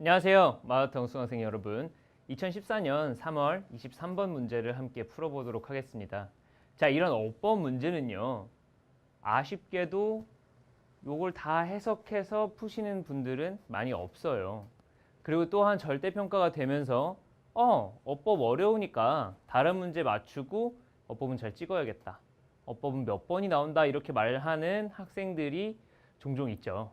안녕하세요. 마라톤 수강생 여러분. 2014년 3월 23번 문제를 함께 풀어보도록 하겠습니다. 자, 이런 어법 문제는요. 아쉽게도 요걸 다 해석해서 푸시는 분들은 많이 없어요. 그리고 또한 절대평가가 되면서 어, 어법 어려우니까 다른 문제 맞추고 어법은 잘 찍어야겠다. 어법은 몇 번이 나온다 이렇게 말하는 학생들이 종종 있죠.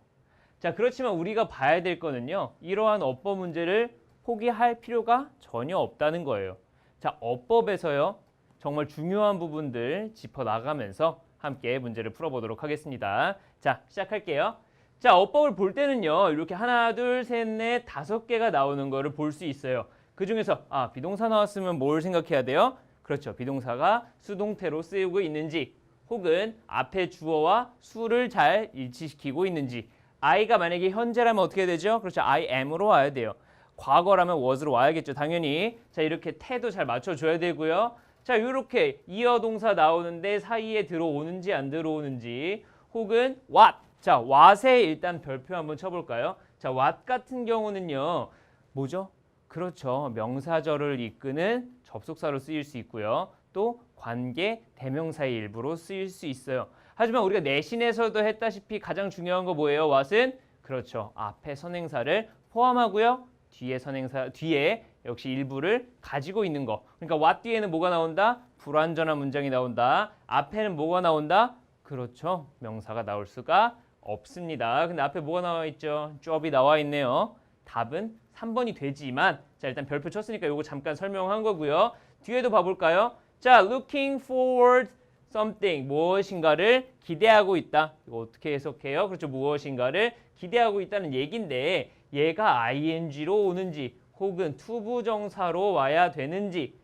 자, 그렇지만 우리가 봐야 될 거는요. 이러한 어법 문제를 포기할 필요가 전혀 없다는 거예요. 자, 어법에서요. 정말 중요한 부분들 짚어 나가면서 함께 문제를 풀어보도록 하겠습니다. 자, 시작할게요. 자, 어법을 볼 때는요. 이렇게 하나, 둘, 셋, 넷, 다섯 개가 나오는 거를 볼 수 있어요. 그 중에서 아, 비동사 나왔으면 뭘 생각해야 돼요? 그렇죠. 비동사가 수동태로 쓰이고 있는지 혹은 앞에 주어와 수를 잘 일치시키고 있는지 I가 만약에 현재라면 어떻게 되죠? 그렇죠. I am으로 와야 돼요. 과거라면 was로 와야겠죠. 당연히. 자, 이렇게 태도 잘 맞춰줘야 되고요. 자, 이렇게 이어 동사 나오는데 사이에 들어오는지 안 들어오는지 혹은 what. 자, what에 일단 별표 한번 쳐볼까요? 자, what 같은 경우는요. 뭐죠? 그렇죠. 명사절을 이끄는 접속사로 쓰일 수 있고요. 또 관계 대명사의 일부로 쓰일 수 있어요. 하지만 우리가 내신에서도 했다시피 가장 중요한 거 뭐예요? what은 그렇죠. 앞에 선행사를 포함하고요. 뒤에 선행사 뒤에 역시 일부를 가지고 있는 거. 그러니까 what 뒤에는 뭐가 나온다? 불완전한 문장이 나온다. 앞에는 뭐가 나온다? 그렇죠. 명사가 나올 수가 없습니다. 근데 앞에 뭐가 나와 있죠? job이 나와 있네요. 답은 3번이 되지만 자 일단 별표 쳤으니까 요거 잠깐 설명한 거고요. 뒤에도 봐볼까요? 자 looking forward something 무엇인가를 기대하고 있다. 이거 어떻게 해석해요? 그렇죠. 무엇인가를 기대하고 있다는 얘긴데 얘가 ing로 오는지 혹은 투부정사로 와야 되는지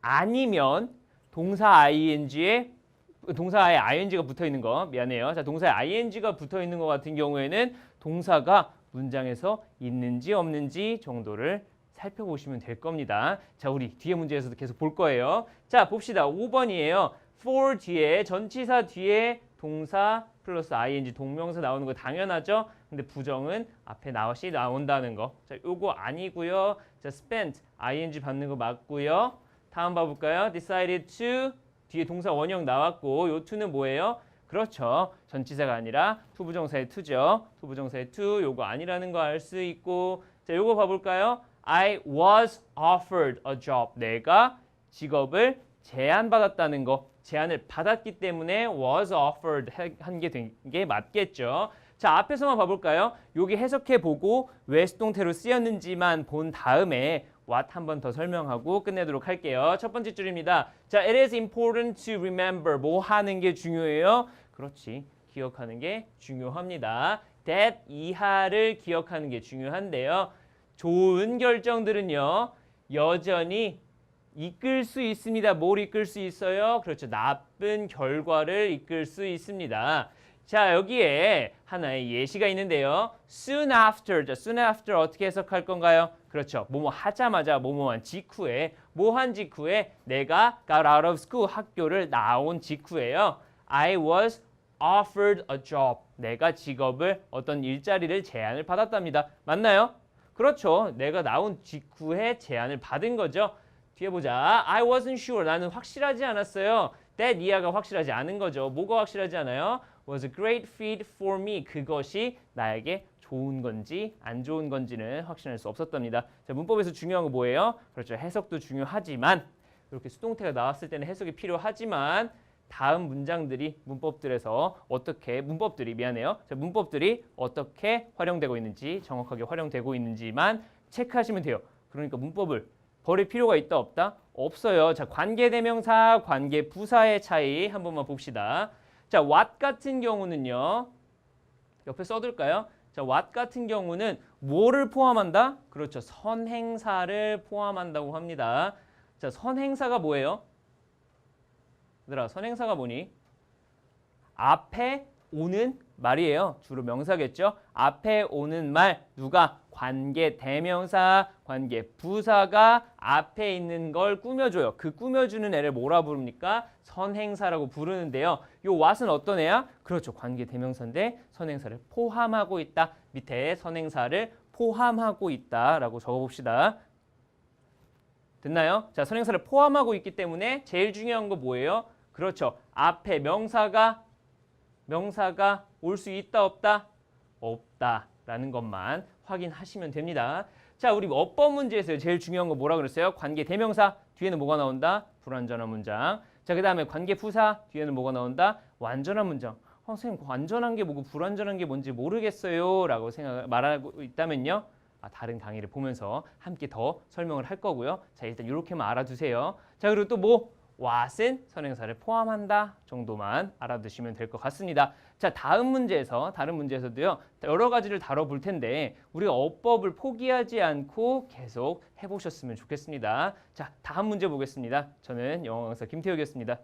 아니면 동사 ing에 동사에 ing가 붙어 있는 거 미안해요. 자 동사에 ing가 붙어 있는 것 같은 경우에는 동사가 문장에서 있는지 없는지 정도를 살펴보시면 될 겁니다. 자, 우리 뒤에 문제에서도 계속 볼 거예요. 자, 봅시다. 5번이에요. For 뒤에 전치사 뒤에 동사 플러스 ing 동명사 나오는 거 당연하죠. 근데 부정은 앞에 나시 나온다는 거. 자, 요거 아니고요. 자, spent ing 받는 거 맞고요. 다음 봐 볼까요? decided to 뒤에 동사 원형 나왔고 요 to는 뭐예요? 그렇죠. 전치사가 아니라 투부정사의 to죠. 투부정사의 to 요거 아니라는 거 알 수 있고 자, 요거 봐 볼까요? I was offered a job. 내가 직업을 제안받았다는 거. 제안을 받았기 때문에 was offered 한 게된게 맞겠죠. 자, 앞에서만 봐볼까요? 여기 해석해 보고 왜 수동태로 쓰였는지만 본 다음에 what 한 번 더 설명하고 끝내도록 할게요. 첫 번째 줄입니다. 자, it is important to remember. 뭐 하는 게 중요해요? 그렇지. 기억하는 게 중요합니다. that 이하를 기억하는 게 중요한데요. 좋은 결정들은요. 여전히 이끌 수 있습니다. 뭘 이끌 수 있어요? 그렇죠. 나쁜 결과를 이끌 수 있습니다. 자, 여기에 하나의 예시가 있는데요. soon after. 자, soon after 어떻게 해석할 건가요? 그렇죠. 뭐뭐 하자마자 뭐뭐한 직후에 뭐한 직후에 내가 got out of school 학교를 나온 직후에요. I was offered a job. 내가 직업을 어떤 일자리를 제안을 받았답니다. 맞나요? 그렇죠. 내가 나온 직후에 제안을 받은 거죠. 뒤에 보자. I wasn't sure. 나는 확실하지 않았어요. that 이하가 확실하지 않은 거죠. 뭐가 확실하지 않아요? was a great fit for me. 그것이 나에게 좋은 건지 안 좋은 건지는 확신할 수 없었답니다. 자, 문법에서 중요한 거 뭐예요? 그렇죠. 해석도 중요하지만 이렇게 수동태가 나왔을 때는 해석이 필요하지만 다음 문장들이 문법들에서 어떻게 문법들이 미안해요. 자, 문법들이 어떻게 활용되고 있는지 정확하게 활용되고 있는지만 체크하시면 돼요. 그러니까 문법을 버릴 필요가 있다 없다? 없어요. 자, 관계대명사, 관계부사의 차이 한 번만 봅시다. 자, what 같은 경우는요. 옆에 써둘까요? 자, what 같은 경우는 뭐를 포함한다? 그렇죠. 선행사를 포함한다고 합니다. 자, 선행사가 뭐예요? 얘들아, 선행사가 뭐니? 앞에 오는 말이에요. 주로 명사겠죠. 앞에 오는 말 누가 관계 대명사, 관계 부사가 앞에 있는 걸 꾸며줘요. 그 꾸며주는 애를 뭐라 부릅니까? 선행사라고 부르는데요. 요 what은 어떤 애야? 그렇죠. 관계 대명사인데 선행사를 포함하고 있다. 밑에 선행사를 포함하고 있다라고 적어봅시다. 됐나요? 자, 선행사를 포함하고 있기 때문에 제일 중요한 거 뭐예요? 그렇죠. 앞에 명사가 명사가 올 수 있다 없다? 없다라는 것만 확인하시면 됩니다. 자, 우리 어법 문제에서 제일 중요한 거 뭐라 그랬어요? 관계 대명사 뒤에는 뭐가 나온다? 불완전한 문장. 자, 그다음에 관계 부사 뒤에는 뭐가 나온다? 완전한 문장. 어, 선생님 완전한 게 뭐고 불완전한 게 뭔지 모르겠어요라고 생각 말하고 있다면요. 아, 다른 강의를 보면서 함께 더 설명을 할 거고요. 자, 일단 이렇게만 알아두세요. 자, 그리고 또 뭐 what은 선행사를 포함한다 정도만 알아두시면 될 것 같습니다. 자, 다음 문제에서 다른 문제에서도요. 여러 가지를 다뤄볼 텐데 우리가 어법을 포기하지 않고 계속 해보셨으면 좋겠습니다. 자, 다음 문제 보겠습니다. 저는 영어 강사 김태욱이었습니다.